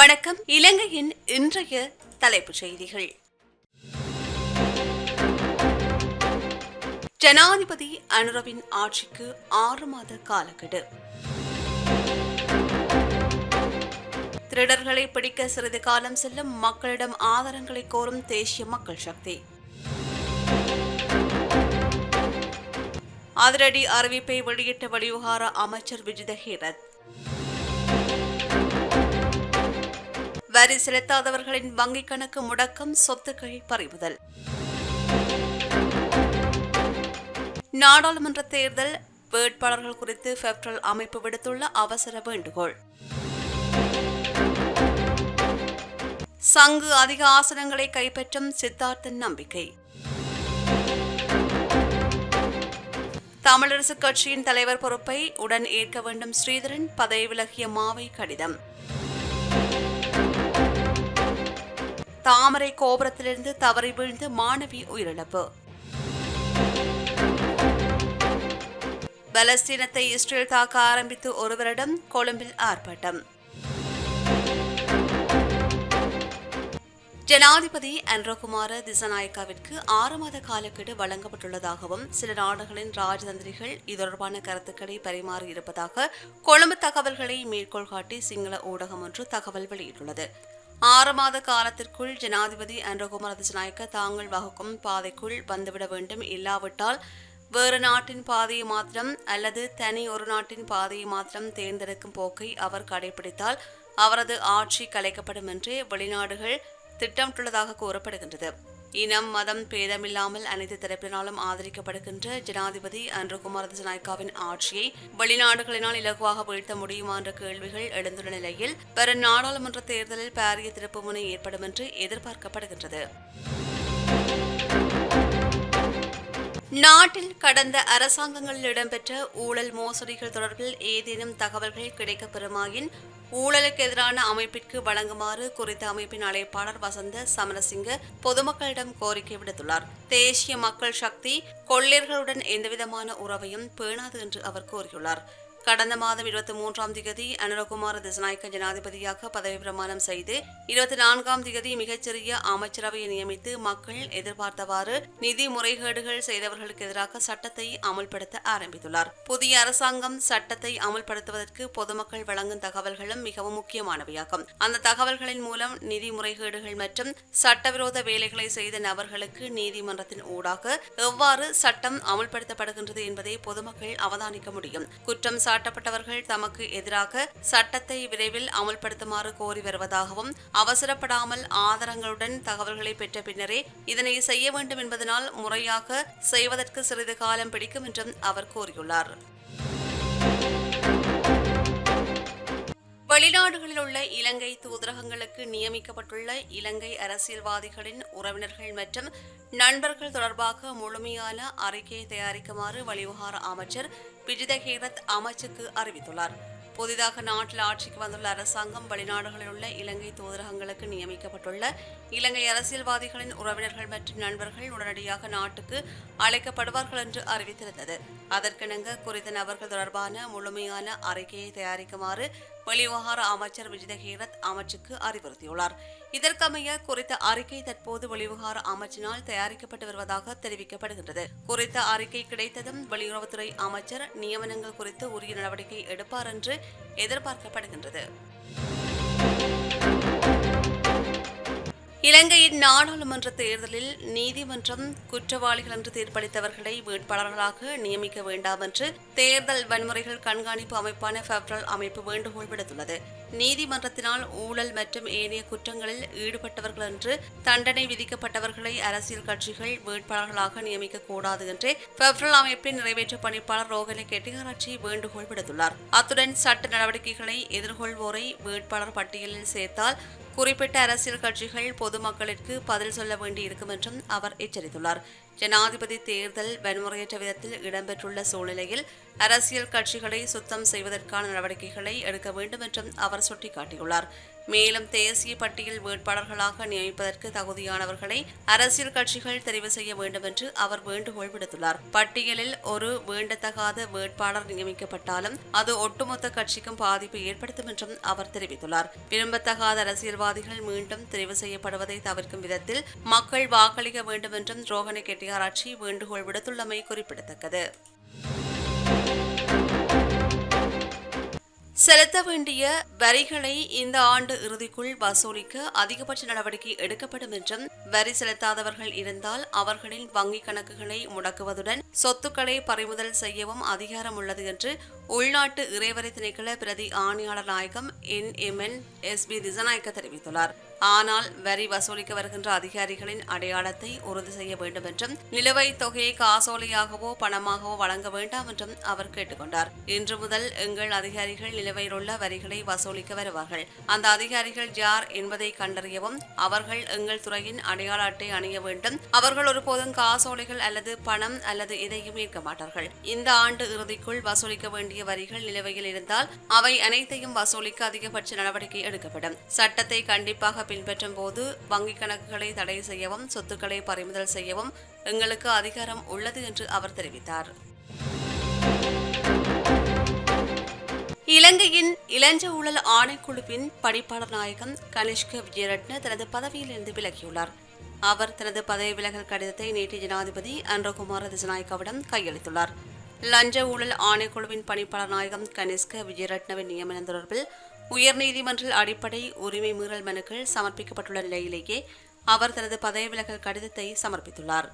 வணக்கம். இலங்கையின் இன்றைய தலைப்புச் செய்திகள். ஜனாதிபதி அனுரவின் ஆட்சிக்கு ஆறு மாத காலக்கெடு. திருடர்களை பிடிக்க சிறிது காலம் செல்லும் மக்களிடம் ஆதாரங்களை கோரும் தேசிய மக்கள் சக்தி. அதிரடி அறிவிப்பை வெளியிட்ட வெளிவிவகார அமைச்சர் விஜித ஹீரத். வரி செலுத்தாதவர்களின் வங்கிக் கணக்கு முடக்கம் சொத்துக்கள் பறிமுதல். நாடாளுமன்ற தேர்தல் வேட்பாளர்கள் குறித்து பெப்ரல் அமைப்பு விடுத்துள்ள அவசர வேண்டுகோள். சங்கு அதிக ஆசனங்களை கைப்பற்றும் சித்தார்த்தன் நம்பிக்கை. தமிழரசுக் கட்சியின் தலைவர் பொறுப்பை உடன் ஏற்க வேண்டும் ஸ்ரீதரன் பதவி விலகிய மாவை கடிதம். தாமரை கோபுரத்திலிருந்து தவறி வீழ்ந்து மாணவி உயிரிழப்பு. பலஸ்தீனத்தை இஸ்ரேல் தாக்க ஆரம்பித்து ஒரு வருடம் கொழும்பில் ஆர்ப்பாட்டம். ஜனாதிபதி அன்ரகுமார திசநாயக்காவிற்கு ஆறு மாத காலக்கெடு வழங்கப்பட்டுள்ளதாகவும் சில நாடுகளின் ராஜதந்திரிகள் இது தொடர்பான கருத்துக்களை பரிமாறியிருப்பதாக கொழும்பு தகவல்களை மேற்கோள் காட்டி சிங்கள ஊடகம் ஒன்று தகவல் வெளியிட்டுள்ளது. ஆறு மாத காலத்திற்குள் ஜனாதிபதி அன்ரோகுமார திசநாயக்க தாங்கள் வகுக்கும் பாதைக்குள் வந்துவிட வேண்டும். இல்லாவிட்டால் வேறு நாட்டின் பாதையை மாத்திரம் அல்லது தனி ஒரு நாட்டின் பாதையை மாத்திரம் தேர்ந்தெடுக்கும் போக்கை அவர் கடைபிடித்தால் அவரது ஆட்சி கலைக்கப்படும் என்று வெளிநாடுகள் திட்டமிட்டுள்ளதாக கூறப்படுகின்றது. இனம் மதம் பேதமில்லாமல் அனைத்து தரப்பினாலும் ஆதரிக்கப்படுகின்ற ஜனாதிபதி அன்றுகுமார் திசநாயக்காவின் ஆட்சியை வெளிநாடுகளினால் இலகுவாக வீழ்த்த முடியுமா என்ற கேள்விகள் எழுந்துள்ள நிலையில் வரும் நாடாளுமன்ற தேர்தலில் பாரிய திருப்புமுனை ஏற்படும் என்று எதிர்பார்க்கப்படுகின்றது. நாட்டில் கடந்த அரசாங்கங்களில் இடம்பெற்ற ஊழல் மோசடிகள் தொடர்பில் ஏதேனும் தகவல்கள் கிடைக்கப்பெறுமாயின் ஊழலுக்கு எதிரான அமைப்பிற்கு வழங்குமாறு குறித்த அமைப்பின் அழைப்பாளர் வசந்த சமரசிங்க பொதுமக்களிடம் கோரிக்கை விடுத்துள்ளார். தேசிய மக்கள் சக்தி கொள்ளையர்களுடன் எந்தவிதமான உறவையும் பேணாது என்று அவர் கூறியுள்ளார். கடந்த மாதம் இருபத்தி மூன்றாம் திகதி அனுரகுமார் திசநாயக்க ஜனாதிபதியாக பதவி பிரமாணம் செய்து இருபத்தி நான்காம் திகதி மிகச்சிறிய அமைச்சரவையை நியமித்து மக்கள் எதிர்பார்த்தவாறு நிதி முறைகேடுகள் செய்தவர்களுக்கு எதிராக சட்டத்தை அமுல்படுத்த ஆரம்பித்துள்ளார். புதிய அரசாங்கம் சட்டத்தை அமுல்படுத்துவதற்கு பொதுமக்கள் வழங்கும் தகவல்களும் மிகவும் முக்கியமானவையாகும். அந்த தகவல்களின் மூலம் நிதி முறைகேடுகள் மற்றும் சட்டவிரோத வேலைகளை செய்த நபர்களுக்கு நீதிமன்றத்தின் ஊடாக எவ்வாறு சட்டம் அமுல்படுத்தப்படுகின்றது என்பதை பொதுமக்கள் அவதானிக்க முடியும். குற்றம் சாட்டப்பட்டவர்கள் தமக்கு எதிராக சட்டத்தை விரைவில் அமல்படுத்துமாறு கோரி வருவதாகவும் அவசரப்படாமல் ஆதாரங்களுடன் தகவல்களை பெற்ற பின்னரே இதனை செய்ய வேண்டும் என்பதனால் முறையாக செய்வதற்கு சிறிது காலம் பிடிக்கும் என்றும் அவர் கூறியுள்ளார். வெளிநாடுகளில் உள்ள இலங்கை தூதரகங்களுக்கு நியமிக்கப்பட்டுள்ள இலங்கை அரசியல்வாதிகளின் உறவினர்கள் மற்றும் நண்பர்கள் தொடர்பாக முழுமையான அறிக்கையை தயாரிக்குமாறு வெளிவிவகார அமைச்சர் விஜித ஹேரத் அமைச்சுக்கு அறிவித்துள்ளார். புதிதாக நாட்டில் ஆட்சிக்கு வந்துள்ள அரசாங்கம் வெளிநாடுகளில் உள்ள இலங்கை தூதரகங்களுக்கு நியமிக்கப்பட்டுள்ள இலங்கை அரசியல்வாதிகளின் உறவினர்கள் மற்றும் நண்பர்கள் உடனடியாக நாட்டுக்கு அழைக்கப்படுவார்கள் என்று அறிவித்திருந்தது. அதற்கிணங்க குறித்த நபர்கள் தொடர்பான முழுமையான அறிக்கையை தயாரிக்குமாறு வெளிவிவகார அமைச்சர் விஜித ஹீரத் அமைச்சுக்கு அறிவுறுத்தியுள்ளார். இதற்கமைய குறித்த அறிக்கை தற்போது வெளிவிவகார அமைச்சினால் தயாரிக்கப்பட்டு வருவதாக தெரிவிக்கப்படுகின்றது. குறித்த அறிக்கை கிடைத்ததும் வெளியுறவுத்துறை அமைச்சர் நியமனங்கள் குறித்து உரிய நடவடிக்கை எடுப்பார் என்று எதிர்பார்க்கப்படுகின்றது. இலங்கையின் நாடாளுமன்ற தேர்தலில் நீதிமன்றம் குற்றவாளிகள் என்று தீர்ப்பளித்தவர்களை வேட்பாளர்களாக நியமிக்க வேண்டாம் என்று தேர்தல் வன்முறைகள் கண்காணிப்பு அமைப்பான பெப்ரல் அமைப்பு வேண்டுகோள் விடுத்துள்ளது. நீதிமன்றத்தினால் ஊழல் மற்றும் ஏனைய குற்றங்களில் ஈடுபட்டவர்கள் என்று தண்டனை விதிக்கப்பட்டவர்களை அரசியல் கட்சிகள் வேட்பாளர்களாக நியமிக்க கூடாது என்று பெப்ரல் அமைப்பின் நிறைவேற்ற பணிப்பாளர் ரோகலை கெட்டிகாராட்சி வேண்டுகோள் விடுத்துள்ளார். அத்துடன் சட்ட நடவடிக்கைகளை எதிர்கொள்வோரை வேட்பாளர் பட்டியலில் சேர்த்தால் குறிப்பிட்ட அரசியல் கட்சிகள் பொதுமக்களுக்கு பதில் சொல்ல வேண்டியிருக்கும் என்றும் அவர் எச்சரித்துள்ளார். ஜனாதிபதி தேர்தல் வன்முறையற்ற விதத்தில் இடம்பெற்றுள்ள சூழ்நிலையில் அரசியல் கட்சிகளை சுத்தம் செய்வதற்கான நடவடிக்கைகளை எடுக்க வேண்டும் என்றும் அவர் சுட்டிக்காட்டியுள்ளார். மேலும் தேசிய பட்டியல் வேட்பாளர்களாக நியமிப்பதற்கு தகுதியானவர்களை அரசியல் கட்சிகள் தெரிவு செய்ய வேண்டும் என்று அவர் வேண்டுகோள் விடுத்துள்ளார். பட்டியலில் ஒரு வேண்டத்தகாத வேட்பாளர் நியமிக்கப்பட்டாலும் அது ஒட்டுமொத்த கட்சிக்கும் பாதிப்பை ஏற்படுத்தும் என்றும் அவர் தெரிவித்துள்ளார். விரும்பத்தகாத அரசியல்வாதிகள் மீண்டும் தெரிவு செய்யப்படுவதை தவிர்க்கும் விதத்தில் மக்கள் வாக்களிக்க வேண்டும் என்றும் ரோஹண கெட்டியாராட்சி வேண்டுகோள் விடுத்துள்ளமை குறிப்பிடத்தக்கது. செலுத்த வேண்டிய வரிகளை இந்த ஆண்டு இறுதிக்குள் வசூலிக்க அதிகபட்ச நடவடிக்கை எடுக்கப்படும் என்றும் வரி செலுத்தாதவர்கள் இருந்தால் அவர்களின் வங்கிக் கணக்குகளை முடக்குவதுடன் சொத்துக்களை பறிமுதல் செய்யவும் அதிகாரம் உள்ளது என்று உள்நாட்டு இறைவரி திணைக்கள பிரதி ஆணையாளர் நாயகம் N M N S P Dissanayake தெரிவித்துள்ளார். ஆனால் வரி வசூலிக்க வருகின்ற அதிகாரிகளின் அடையாளத்தை உறுதி செய்ய வேண்டும் என்றும் நிலுவைத் தொகையை காசோலையாகவோ பணமாகவோ வழங்க வேண்டாம் என்றும் அவர் கேட்டுக்கொண்டார். இன்று முதல் எங்கள் அதிகாரிகள் நிலுவையில் உள்ள வரிகளை வசூலிக்க வருவார்கள். அந்த அதிகாரிகள் யார் என்பதை கண்டறியவும் அவர்கள் எங்கள் துறையின் அடையாள அட்டை அணிய வேண்டும். அவர்கள் ஒருபோதும் காசோலைகள் அல்லது பணம் அல்லது எதையும் ஏற்க மாட்டார்கள். இந்த ஆண்டு இறுதிக்குள் வசூலிக்க வேண்டிய வரிகள் நிலுவையில் இருந்தால் அவை அனைத்தையும் வசூலிக்க அதிகபட்ச நடவடிக்கை எடுக்கப்படும். சட்டத்தை கண்டிப்பாக பின்பற்றும் போது வங்கிக் கணக்குகளை தடை செய்யவும் சொத்துக்களை பறிமுதல் செய்யவும் எங்களுக்கு அதிகாரம் உள்ளது என்று அவர் தெரிவித்தார். இலங்கையின் இளஞ்ச ஊழல் ஆணைக்குழுவின் பணிப்பாளர் நாயகம் கனிஷ்க விஜயரட்ன தனது பதவியிலிருந்து விலகியுள்ளார். அவர் தனது பதவி விலகல் கடிதத்தை நேற்று ஜனாதிபதி அன்றகுமார திசநாயக்காவிடம் கையளித்துள்ளார். லஞ்ச ஊழல் ஆணைக்குழுவின் பணிப்பாளர் நாயகம் கனிஷ்க விஜயரட்னவின் நியமனம் தொடர்பில் உயர்நீதிமன்ற அடிப்படை உரிமை மீறல் மனுக்கள் சமர்ப்பிக்கப்பட்டுள்ள நிலையிலேயே அவர் தனது பதவி விலகல் கடிதத்தை சமர்ப்பித்துள்ளார்.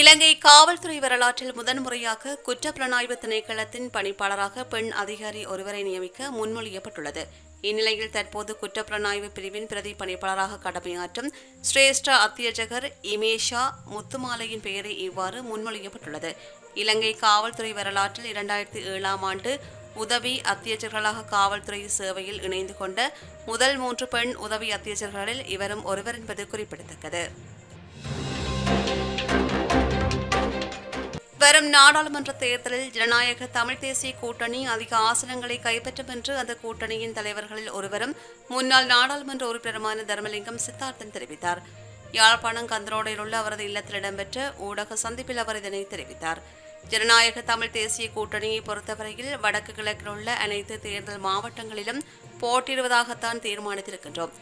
இலங்கை காவல்துறை வரலாற்றில் முதன்முறையாக குற்றப்புலனாய்வு திணைக்களத்தின் பணிப்பாளராக பெண் அதிகாரி ஒருவரை நியமிக்க முன்மொழியப்பட்டுள்ளது. இந்நிலையில் தற்போது குற்றப்புலனாய்வு பிரிவின் பிரதி பணிப்பாளராக கடமையாற்றும் ஸ்ரேஷ்ட அத்தியட்சகர் இமேஷா முத்துமாலையின் பெயரை இவ்வாறு முன்மொழியப்பட்டுள்ளது. இலங்கை காவல்துறை வரலாற்றில் இரண்டாயிரத்தி ஏழாம் ஆண்டு உதவி அத்தியட்சர்களாக காவல்துறை சேவையில் இணைந்து கொண்ட முதல் மூன்று பெண் உதவி அத்தியட்சர்களில் இவரும் ஒருவர் என்பது குறிப்பிடத்தக்கது. வரும் நாடாளுமன்ற தேர்தலில் ஜனநாயக தமிழ் தேசிய கூட்டணி அதிக ஆசனங்களை கைப்பற்றும் என்று அந்த கூட்டணியின் தலைவர்களில் ஒருவரும் முன்னாள் நாடாளுமன்ற உறுப்பினருமான தர்மலிங்கம் சித்தார்த்தன் தெரிவித்தார். யாழ்ப்பாணம் கந்தரோடையில் உள்ள அவரது இல்லத்தில் இடம்பெற்ற ஊடக சந்திப்பில் அவர் இதனை தெரிவித்தார். ஜனநாயக தமிழ் தேசிய கூட்டணியை பொறுத்தவரையில் வடக்கு கிழக்கில் உள்ள அனைத்து தேர்தல் மாவட்டங்களிலும் போட்டியிடுவதாகத்தான் தீர்மானித்திருக்கின்றோம்.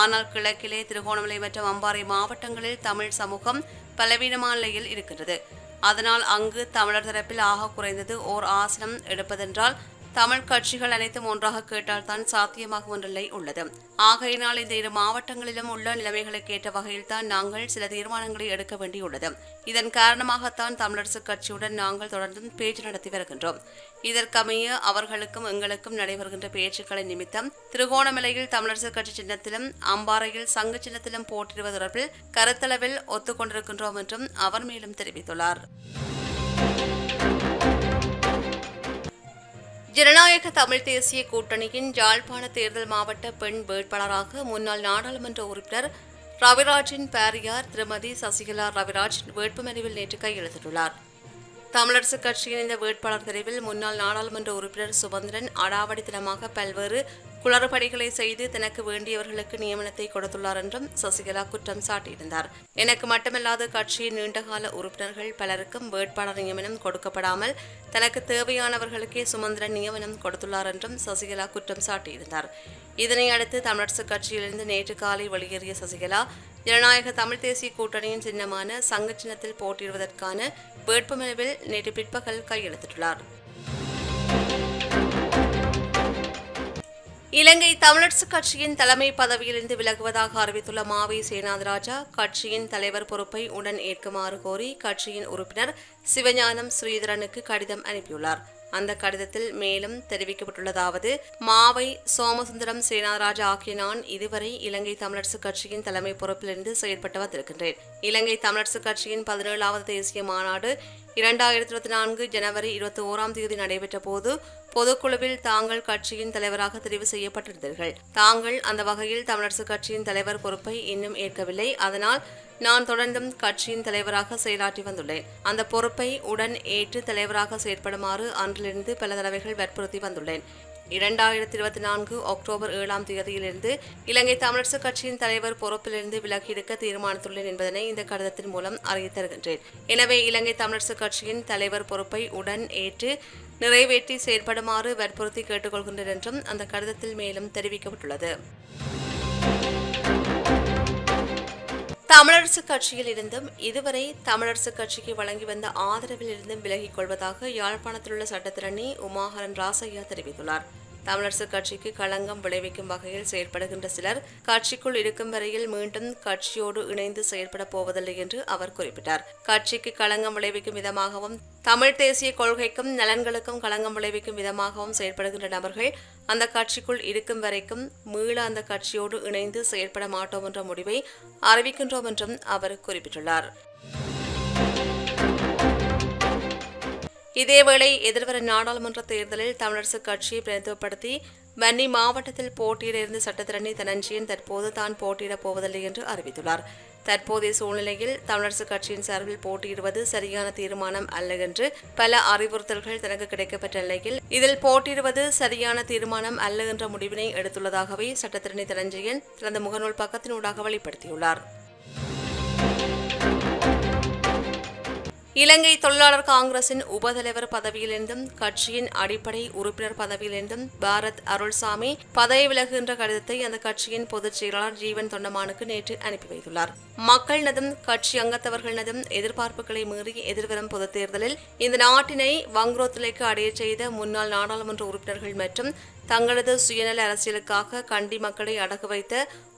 ஆனால் கிழக்கிலே திருகோணமலை மற்றும் அம்பாறை மாவட்டங்களில் தமிழ் சமூகம் பலவீனமான நிலையில் இருக்கின்றது. அதனால் அங்கு தமிழர் தரப்பில் ஆக குறைந்தது ஓர் ஆசனம் எடுப்பதென்றால் தமிழ் கட்சிகள் அனைத்தும் ஒன்றாக கேட்டால்தான் சாத்தியமாகும் என்ற நிலை உள்ளது. ஆகையினால் இந்த இரு மாவட்டங்களிலும் உள்ள நிலைமைகளுக்கு ஏற்ற வகையில்தான் நாங்கள் சில தீர்மானங்களை எடுக்க வேண்டியுள்ளது. இதன் காரணமாகத்தான் தமிழரசுக் கட்சியுடன் நாங்கள் தொடர்ந்து பேச்சு நடத்தி வருகின்றோம். இதற்கமைய அவர்களுக்கும் எங்களுக்கும் நடைபெறுகின்ற பேச்சுக்களை நிமித்தம் திருகோணமலையில் தமிழரசுக் கட்சி சின்னத்திலும் அம்பாறையில் சங்கு சின்னத்திலும் போட்டிடுவது தொடர்பில் கருத்தளவில் ஒத்துக்கொண்டிருக்கின்றோம் என்றும் அவர் மேலும் தெரிவித்துள்ளார். ஜனநாயக தமிழ் தேசிய கூட்டணியின் யாழ்ப்பாண தேர்தல் மாவட்ட பெண் வேட்பாளராக முன்னாள் நாடாளுமன்ற உறுப்பினர் ரவிராஜின் பாரியார் திருமதி சசிகலா ரவிராஜ் வேட்புமனுவில் நேற்று கையெழுத்திட்டுள்ளார். தமிழரசு கட்சியின் இந்த வேட்பாளர் தெரிவில் முன்னாள் நாடாளுமன்ற உறுப்பினர் சுபந்திரன் அடாவடித்தனமாக பல்வேறு குளறுபடிகளை செய்து தனக்கு வேண்டியவர்களுக்கு நியமனத்தை கொடுத்துள்ளார் என்றும் சசிகலா குற்றம் சாட்டியிருந்தார். எனக்கு மட்டுமல்லாது கட்சியின் நீண்டகால உறுப்பினர்கள் பலருக்கும் வேட்பாளர் நியமனம் கொடுக்கப்படாமல் தனக்கு தேவையானவர்களுக்கே சுமந்திரன் நியமனம் கொடுத்துள்ளார் என்றும் சசிகலா குற்றம் சாட்டியிருந்தார். இதனை அடுத்து தமிழரசுக் கட்சியிலிருந்து நேற்று காலை வெளியேறிய சசிகலா ஜனநாயக தமிழ் தேசிய கூட்டணியின் சின்னமான சங்க சின்னத்தில் போட்டியிடுவதற்கான வேட்புமனுவில் நேற்று பிற்பகல் கையெழுத்திட்டுள்ளார். இலங்கை தமிழரசு கட்சியின் தலைமை பதவியிலிருந்து விலகுவதாக அறிவித்துள்ள மாவை சேனாதிராஜா கட்சியின் தலைவர் பொறுப்பை உடன் ஏற்குமாறு கோரி கட்சியின் உறுப்பினர் சிவஞானம் ஸ்ரீதரனுக்கு கடிதம் அனுப்பியுள்ளார். அந்த கடிதத்தில் மேலும் தெரிவிக்கப்பட்டுள்ளதாவது மாவை சோமசுந்தரம் சேனாராஜ் ஆகிய நான் இதுவரை இலங்கை தமிழரசு கட்சியின் தலைமை பொறுப்பிலிருந்து செயற்பட்டு வந்திருக்கின்றேன். இலங்கை தமிழரசு கட்சியின் பதினேழாவது தேசிய மாநாடு இரண்டாயிரத்தி இருபத்தி நான்கு ஜனவரி இருபத்தி ஓராம் தேதி நடைபெற்ற போது பொதுக்குழுவில் தாங்கள் கட்சியின் தலைவராக தெரிவு செய்யப்பட்டிருந்தீர்கள். தாங்கள் அந்த வகையில் தமிழரசு கட்சியின் தலைவர் பொறுப்பை இன்னும் ஏற்கவில்லை. அதனால் நான் தொடர்ந்தும் கட்சியின் தலைவராக செயலாற்றி வந்துள்ளேன். அந்த பொறுப்பை உடன் ஏற்று தலைவராக செயற்படுமாறு அன்றிலிருந்து பல தடவைகள் வற்புறுத்தி வந்துள்ளேன். இரண்டாயிரத்தி இருபத்தி நான்கு அக்டோபர் ஏழாம் தேதியிலிருந்து இலங்கை தமிழரசு கட்சியின் தலைவர் பொறுப்பிலிருந்து விலகியிருக்க தீர்மானித்துள்ளேன் என்பதனை இந்த கடிதத்தின் மூலம் அறிவித்தருகின்றேன் எனவே இலங்கை தமிழரசு கட்சியின் தலைவர் பொறுப்பை உடன் ஏற்று நிறைவேற்றி செயற்படுமாறு வற்புறுத்தி கேட்டுக்கொள்கின்றேன் என்றும் அந்த கடிதத்தில் மேலும் தெரிவிக்கப்பட்டுள்ளது. தமிழரசு கட்சியில் இருந்தும் இதுவரை தமிழரசு கட்சிக்கு வழங்கி வந்த ஆதரவில் இருந்தும் விலகிக் கொள்வதாக யாழ்ப்பாணத்தில் உள்ள சட்டத்திரணி உமாஹரன் ராசையா தெரிவித்துள்ளார். தமிழரசு கட்சிக்கு களங்கம் விளைவிக்கும் வகையில் செயற்படுகின்ற சிலர் கட்சிக்குள் இருக்கும் வரையில் மீண்டும் கட்சியோடு இணைந்து செயற்பட போவதில்லை என்று அவர் குறிப்பிட்டார். கட்சிக்கு களங்கம் விளைவிக்கும் விதமாகவும் தமிழ் தேசிய கொள்கைக்கும் நலன்களுக்கும் களங்கம் விளைவிக்கும் விதமாகவும் செயற்படுகின்ற நபர்கள் அந்த கட்சிக்குள் இருக்கும் வரைக்கும் மீள அந்த கட்சியோடு இணைந்து செயற்பட மாட்டோம் என்ற முடிவை அறிவிக்கின்றோம் என்றும் அவர் குறிப்பிட்டுள்ளார். இதேவேளை எதிர்வரும் நாடாளுமன்ற தேர்தலில் தமிழரசு கட்சியை பிரதிநிதித்துவப்படுத்தி வன்னி மாவட்டத்தில் போட்டியிட இருந்த சட்டத்திரணி தனஞ்சியன் தற்போது தான் போட்டியிடப் போவதில்லை என்று அறிவித்துள்ளார். தற்போதைய சூழ்நிலையில் தமிழரசு கட்சியின் சார்பில் போட்டியிடுவது சரியான தீர்மானம் அல்ல என்று பல அறிவுறுத்தல்கள் தனக்கு கிடைக்கப்பட்ட நிலையில் இதில் போட்டியிடுவது சரியான தீர்மானம் அல்ல என்ற முடிவினை எடுத்துள்ளதாகவே சட்டத்திரணி தனஞ்சயன் தனது முகநூல் பக்கத்தினூடாக வெளிப்படுத்தியுள்ளார். இலங்கை தொழிலாளர் காங்கிரசின் உபதலைவர் பதவியிலிருந்தும் கட்சியின் அடிப்படை உறுப்பினர் பதவியிலிருந்தும் பாரத் அருள்சாமி பதவி விலகுகின்ற கடிதத்தை அந்த கட்சியின் பொதுச் செயலாளர் ஜீவன் தொண்டமானுக்கு நேற்று அனுப்பி வைத்துள்ளார். மக்களினதும் கட்சி அங்கத்தவர்களினதும் எதிர்பார்ப்புகளை மீறி எதிர்வரும் பொதுத் தேர்தலில் இந்த நாட்டினை வங்குரோத்திலைக்கு அடையச் செய்த முன்னாள் நாடாளுமன்ற உறுப்பினர்கள் மற்றும் தங்களது சுயநல அரசியலுக்காக கண்டி மக்களை அடகு வைத்த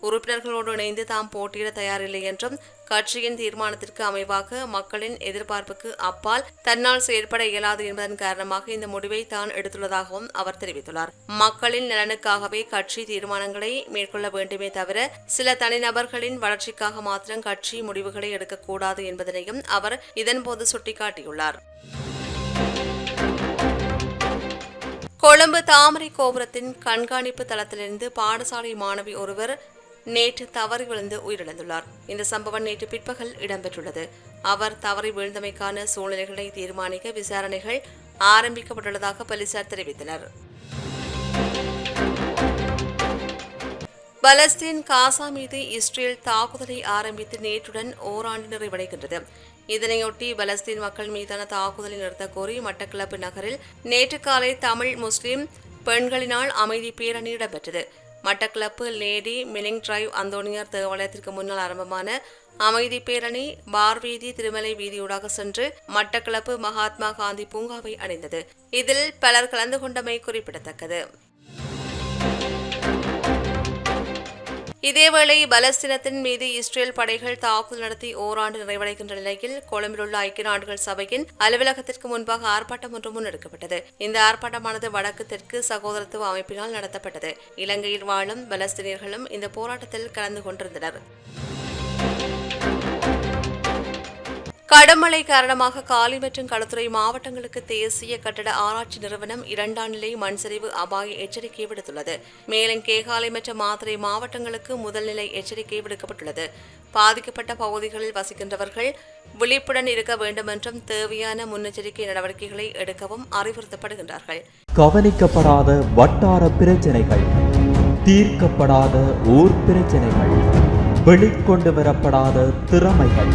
உறுப்பினர்களோடு இணைந்து தாம் போட்டியிட தயாரில்லை என்றும் கட்சியின் தீர்மானத்திற்கு அமைவாக மக்களின் எதிர்பார்ப்புக்கு அப்பால் தன்னால் செயற்பட இயலாது என்பதன் காரணமாக இந்த முடிவை தான் எடுத்துள்ளதாகவும் அவர் தெரிவித்துள்ளார். மக்களின் நலனுக்காகவே கட்சி தீர்மானங்களை மேற்கொள்ள வேண்டுமே தவிர சில தனிநபர்களின் வளர்ச்சிக்காக மாத்திரம் கட்சி முடிவுகளை எடுக்கக்கூடாது என்பதனையும் அவர் இதன்போது சுட்டிக்காட்டியுள்ளார். கொழும்பு தாமரை கோபுரத்தின் கண்காணிப்பு தளத்திலிருந்து பாடசாலை மாணவி ஒருவர் நேற்று தவறி விழுந்து உயிரிழந்துள்ளார். இந்த சம்பவம் நேற்று பிற்பகல் இடம்பெற்றுள்ளது. அவர் தவறி விழுந்தமைக்கான சூழ்நிலைகளை தீர்மானிக்க விசாரணைகள் ஆரம்பிக்கப்பட்டுள்ளதாக போலீசார் தெரிவித்தனர். பலஸ்தீன் காசா மீது இஸ்ரேல் தாக்குதலை ஆரம்பித்து நேற்றுடன் ஓராண்டு நிறைவடைகின்றது. இதனையொட்டி பலஸ்தீன் மக்கள் மீதான தாக்குதலை நிறுத்த கோரி மட்டக்களப்பு நகரில் நேற்று காலை தமிழ் முஸ்லிம் பெண்களினால் அமைதி பேரணி இடம்பெற்றது. மட்டக்களப்பு லேடி மிலிங் டிரைவ் அந்தோனியார் தேவாலயத்திற்கு முன்னால் ஆரம்பமான அமைதி பேரணி பார் வீதி திருமலை வீதியூடாக சென்று மட்டக்களப்பு மகாத்மா காந்தி பூங்காவை அடைந்தது. இதில் பலர் கலந்து கொண்டமை குறிப்பிடத்தக்கது. இதேவேளை பலஸ்தீனத்தின் மீது இஸ்ரேல் படைகள் தாக்குதல் நடத்தி ஓராண்டு நிறைவடைகின்ற நிலையில் கொழும்பிலுள்ள ஐக்கிய நாடுகள் சபையின் அலுவலகத்திற்கு முன்பாக ஆர்ப்பாட்டம் ஒன்று முன்னெடுக்கப்பட்டது. இந்த ஆர்ப்பாட்டமானது வடக்கு தெற்கு சகோதரத்துவ அமைப்பினால் நடத்தப்பட்டது. இலங்கையில் வாழும் பலஸ்தீனியர்களும் இந்த போராட்டத்தில் கலந்து கொண்டிருந்தனர். கடமழை காரணமாக காலி மற்றும் களத்துறை மாவட்டங்களுக்கு தேசிய கட்டட ஆராய்ச்சி நிறுவனம் இரண்டாம் நிலை மண்சரிவு அபாய எச்சரிக்கை விடுத்துள்ளது. மேலும் கேகாலை மற்றும் மாத்திரை மாவட்டங்களுக்கு முதல்நிலை எச்சரிக்கை விடுக்கப்பட்டுள்ளது. பாதிக்கப்பட்ட பகுதிகளில் வசிக்கின்றவர்கள் விழிப்புடன் இருக்க வேண்டும் என்றும் தேவையான முன்னெச்சரிக்கை நடவடிக்கைகளை எடுக்கவும் அறிவுறுத்தப்படுகின்றார்கள். கவனிக்கப்படாத வட்டார பிரச்சனைகள் தீர்க்கப்படாத ஊர் பிரச்சனைகள் வெளிக்கொண்டு வரப்படாத திறமைகள்.